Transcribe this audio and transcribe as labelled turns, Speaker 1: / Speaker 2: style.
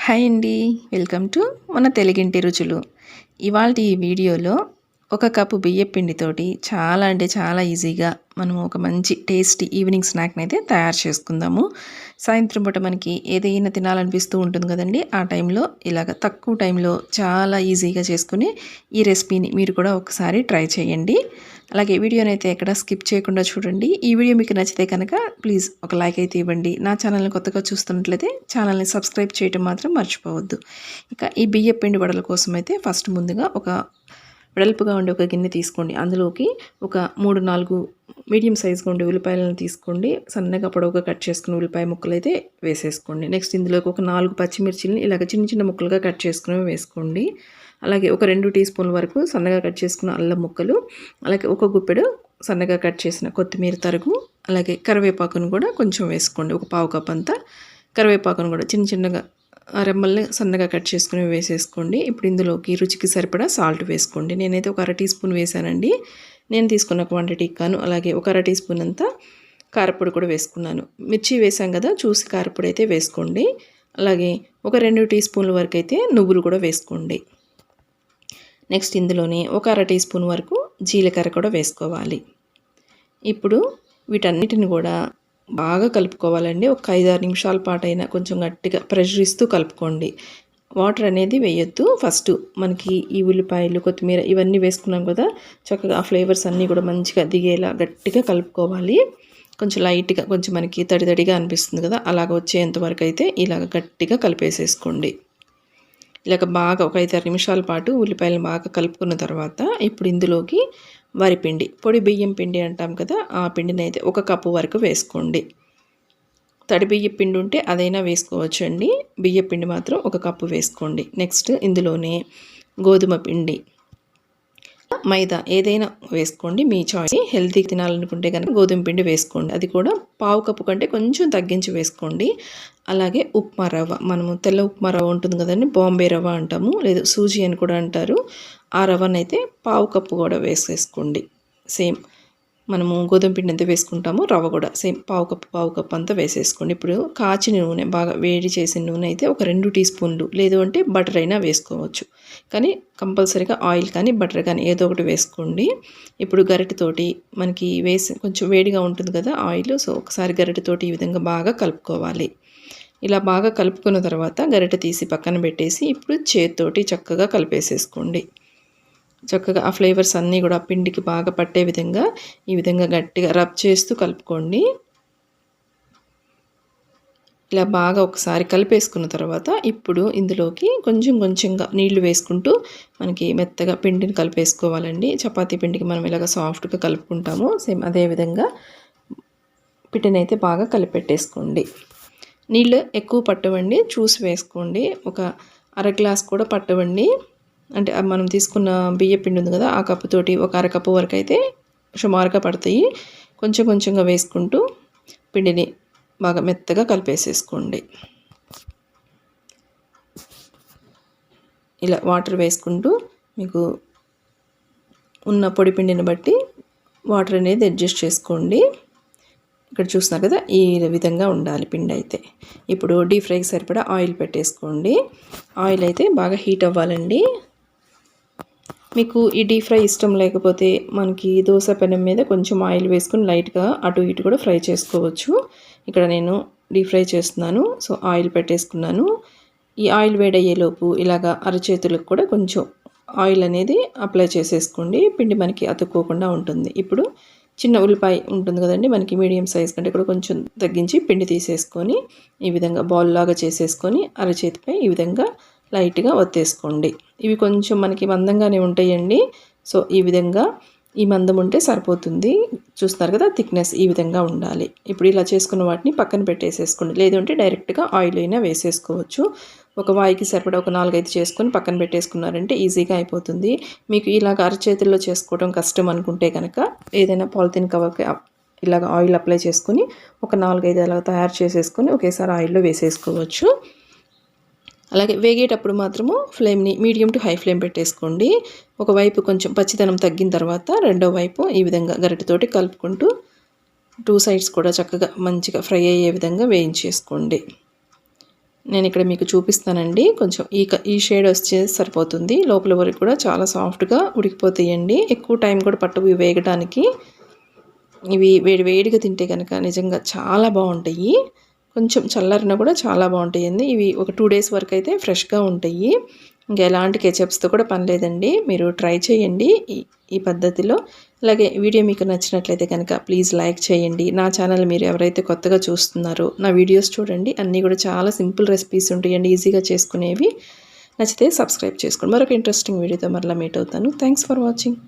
Speaker 1: Hi అండి welcome to మన తెలుగింటి రుచులు. ఇవాళ ఈ వీడియోలో ఒక కప్పు బియ్యపిండితోటి చాలా అంటే చాలా ఈజీగా మనము ఒక మంచి టేస్టీ ఈవినింగ్ స్నాక్ని అయితే తయారు చేసుకుందాము. సాయంత్రం పూట మనకి ఏదైనా తినాలనిపిస్తూ ఉంటుంది కదండి. ఆ టైంలో ఇలాగ తక్కువ టైంలో చాలా ఈజీగా చేసుకుని ఈ రెసిపీని మీరు కూడా ఒకసారి ట్రై చేయండి. అలాగే వీడియోని అయితే ఎక్కడ స్కిప్ చేయకుండా చూడండి. ఈ వీడియో మీకు నచ్చితే కనుక ప్లీజ్ ఒక లైక్ అయితే ఇవ్వండి. నా ఛానల్ని కొత్తగా చూస్తున్నట్లయితే ఛానల్ని సబ్స్క్రైబ్ చేయడం మాత్రం మర్చిపోవద్దు. ఇక ఈ బియ్య పిండి వడల కోసం అయితే ఫస్ట్ ముందుగా ఒక వెడల్పుగా ఉండే ఒక గిన్నె తీసుకోండి. అందులోకి ఒక మూడు నాలుగు మీడియం సైజ్గా ఉండే ఉల్లిపాయలను తీసుకోండి. సన్నగా పొడవుగా కట్ చేసుకుని ఉల్లిపాయ ముక్కలు అయితే వేసేసుకోండి. నెక్స్ట్ ఇందులోకి ఒక నాలుగు పచ్చిమిర్చిని ఇలాగ చిన్న చిన్న ముక్కలుగా కట్ చేసుకుని వేసుకోండి. అలాగే ఒక రెండు టీ స్పూన్ల వరకు సన్నగా కట్ చేసుకున్న అల్లం ముక్కలు అలాగే ఒక గుప్పెడు సన్నగా కట్ చేసిన కొత్తిమీర తరుగు అలాగే కరివేపాకును కూడా కొంచెం వేసుకోండి. ఒక పావు కప్ అంతా కరివేపాకును కూడా చిన్న చిన్నగా రెమ్మల్ని సన్నగా కట్ చేసుకుని వేసేసుకోండి. ఇప్పుడు ఇందులోకి రుచికి సరిపడా సాల్ట్ వేసుకోండి. నేనైతే ఒక అర టీ స్పూన్ వేసానండి నేను తీసుకున్న క్వాంటిటీ కాను అలాగే ఒక అర టీ స్పూన్ అంతా కారపొడి కూడా వేసుకున్నాను. మిర్చి వేసాం కదా చూసి కారపొడి అయితే వేసుకోండి. అలాగే ఒక రెండు టీ స్పూన్ల వరకు అయితే నువ్వులు కూడా వేసుకోండి. నెక్స్ట్ ఇందులోనే ఒక అర టీ స్పూన్ వరకు జీలకర్ర కూడా వేసుకోవాలి. ఇప్పుడు వీటన్నిటిని కూడా బాగా కలుపుకోవాలండి. ఒక ఐదారు నిమిషాల పాటు అయినా కొంచెం గట్టిగా ప్రెషర్ ఇస్తూ కలుపుకోండి. వాటర్ అనేది వేయొద్దు. ఫస్ట్ మనకి ఈ ఉల్లిపాయలు కొత్తిమీర ఇవన్నీ వేసుకున్నాం కదా చక్కగా ఆ ఫ్లేవర్స్ అన్నీ కూడా మంచిగా దిగేలా గట్టిగా కలుపుకోవాలి. కొంచెం లైట్గా కొంచెం మనకి తడి తడిగా అనిపిస్తుంది కదా అలాగ వచ్చేంత వరకు అయితే ఇలాగ గట్టిగా కలిపేసేసుకోండి. ఇలాగ బాగా ఒక ఐదారు నిమిషాల పాటు ఉల్లిపాయలను బాగా కలుపుకున్న తర్వాత ఇప్పుడు ఇందులోకి వరిపిండి పొడి బియ్యం పిండి అంటాం కదా ఆ పిండిని అయితే ఒక కప్పు వరకు వేసుకోండి. తడి బియ్య పిండి ఉంటే అదైనా వేసుకోవచ్చు అండి బియ్య పిండి మాత్రం ఒక కప్పు వేసుకోండి. నెక్స్ట్ ఇందులోనే గోధుమ పిండి. మైదా ఏదైనా వేసుకోండి మీ చాయిస్ హెల్తీ తినాలనుకుంటే కనుక గోధుమ పిండి వేసుకోండి. అది కూడా పావు కప్పు కంటే కొంచెం తగ్గించి వేసుకోండి. అలాగే ఉప్మా రవ్వ. మనము తెల్ల ఉప్మా రవ్వ ఉంటుంది కదండి బాంబే రవ్వ అంటాము లేదు సూజీ అని కూడా అంటారు. ఆ రవ్వనైతే పావు కప్పు కూడా వేసేసుకోండి. సేమ్ మనము గోధుమ పిండి ఎంత వేసుకుంటామో రవ్వ కూడా సేమ్ పావు కప్పు పావు కప్పు అంతా వేసేసుకోండి. ఇప్పుడు కాచిన నూనె బాగా వేడి చేసిన నూనె అయితే ఒక రెండు టీ స్పూన్లు లేదు అంటే బటర్ అయినా వేసుకోవచ్చు. కానీ కంపల్సరీగా ఆయిల్ కానీ బటర్ కానీ ఏదో ఒకటి వేసుకోండి. ఇప్పుడు గరిటెతోటి మనకి వేసి కొంచెం వేడిగా ఉంటుంది కదా ఆయిల్ సో ఒకసారి గరిటెతోటి ఈ విధంగా బాగా కలుపుకోవాలి. ఇలా బాగా కలుపుకున్న తర్వాత గరిటె తీసి పక్కన పెట్టేసి ఇప్పుడు చేతితోటి చక్కగా కలిపేసేసుకోండి. చక్కగా ఆ ఫ్లేవర్స్ అన్నీ కూడా పిండికి బాగా పట్టే విధంగా ఈ విధంగా గట్టిగా రబ్ చేస్తూ కలుపుకోండి. ఇలా బాగా ఒకసారి కలిపేసుకున్న తర్వాత ఇప్పుడు ఇందులోకి కొంచెం కొంచెంగా నీళ్ళు వేసుకుంటూ మనకి మెత్తగా పిండిని కలిపేసుకోవాలండి. చపాతీ పిండికి మనం ఇలాగ సాఫ్ట్గా కలుపుకుంటాము. సేమ్ అదే విధంగా పిండిని అయితే బాగా కలిపెట్టేసుకోండి. నీళ్ళు ఎక్కువ పట్టవండి. చూసి వేసుకోండి. ఒక అర గ్లాస్ కూడా పట్టవండి. అంటే మనం తీసుకున్న బియ్య పిండి ఉంది కదా ఆ కప్పుతోటి ఒక అరకప్పు వరకు అయితే సుమారుగా పడతాయి. కొంచెం కొంచెంగా వేసుకుంటూ పిండిని బాగా మెత్తగా కలిపేసేసుకోండి. ఇలా వాటర్ వేసుకుంటూ మీకు ఉన్న పొడి పిండిని బట్టి వాటర్ అనేది అడ్జస్ట్ చేసుకోండి. ఇక్కడ చూస్తున్నారు కదా ఈ విధంగా ఉండాలి పిండి అయితే. ఇప్పుడు డీప్ ఫ్రైకి సరిపడా ఆయిల్ పెట్టేసుకోండి. ఆయిల్ అయితే బాగా హీట్ అవ్వాలండి. మీకు ఈ డీప్ ఫ్రై ఇష్టం లేకపోతే మనకి దోశ పెనం మీద కొంచెం ఆయిల్ వేసుకుని లైట్గా అటు ఇటు కూడా ఫ్రై చేసుకోవచ్చు. ఇక్కడ నేను డీప్ ఫ్రై చేస్తున్నాను సో ఆయిల్ పెట్టేసుకున్నాను. ఈ ఆయిల్ వేడయ్యేలోపు ఇలాగా అరచేతులకు కూడా కొంచెం ఆయిల్ అనేది అప్లై చేసేసుకోండి. పిండి మనకి అతుక్కోకుండా ఉంటుంది. ఇప్పుడు చిన్న ఉల్లిపాయ ఉంటుంది కదండి మనకి మీడియం సైజ్ కంటే కూడా కొంచెం తగ్గించి పిండి తీసేసుకొని ఈ విధంగా బాల్ లాగా చేసేసుకొని అరచేతిపై ఈ విధంగా లైట్గా ఒత్తేసుకోండి. ఇవి కొంచెం మనకి మందంగానే ఉంటాయండి. సో ఈ విధంగా ఈ మందం ఉంటే సరిపోతుంది. చూస్తున్నారు కదా థిక్నెస్ ఈ విధంగా ఉండాలి. ఇప్పుడు ఇలా చేసుకున్న వాటిని పక్కన పెట్టేసేసుకోండి. లేదంటే డైరెక్ట్గా ఆయిల్ అయినా వేసేసుకోవచ్చు. ఒక వాయికి సరిపడా ఒక నాలుగైదు చేసుకొని పక్కన పెట్టేసుకున్నారంటే ఈజీగా అయిపోతుంది. మీకు ఇలాగ అరచేతుల్లో చేసుకోవడం కష్టం అనుకుంటే కనుక ఏదైనా పాలిథిన్ కవర్కి ఇలాగ ఆయిల్ అప్లై చేసుకొని ఒక నాలుగైదు అలా తయారు చేసేసుకొని ఒకేసారి ఆయిల్లో వేసేసుకోవచ్చు. అలాగే వేగేటప్పుడు మాత్రము ఫ్లేమ్ని మీడియం టు హై ఫ్లేమ్ పెట్టేసుకోండి. ఒకవైపు కొంచెం పచ్చితనం తగ్గిన తర్వాత రెండో వైపు ఈ విధంగా గరిటతోటి కలుపుకుంటూ టూ సైడ్స్ కూడా చక్కగా మంచిగా ఫ్రై అయ్యే విధంగా వేయించేసుకోండి. నేను ఇక్కడ మీకు చూపిస్తానండి. కొంచెం ఈ క- ఈ షేడ్ వచ్చే సరిపోతుంది. లోపల వరకు కూడా చాలా సాఫ్ట్గా ఉడికిపోతాయండి. ఎక్కువ టైం కూడా పట్టవు ఇవి వేగడానికి ఇవి వేడి వేడిగా తింటే కనుక నిజంగా చాలా బాగుంటాయి. కొంచెం చల్లారినా కూడా చాలా బాగుంటాయండి. ఇవి ఒక టూ డేస్ వరకు అయితే ఫ్రెష్గా ఉంటాయి. ఇంకా ఎలాంటి కెచప్స్తో కూడా పని లేదండి. మీరు ట్రై చేయండి ఈ ఈ పద్ధతిలో. అలాగే వీడియో మీకు నచ్చినట్లయితే కనుక ప్లీజ్ లైక్ చేయండి. నా ఛానల్ మీరు ఎవరైతే కొత్తగా చూస్తున్నారో నా వీడియోస్ చూడండి. అన్నీ కూడా చాలా సింపుల్ రెసిపీస్ ఉంటాయండి ఈజీగా చేసుకునేవి. నచ్చితే సబ్స్క్రైబ్ చేసుకోండి. మరొక ఇంట్రెస్టింగ్ వీడియోతో మరలా మీట్ అవుతాను. Thanks for watching.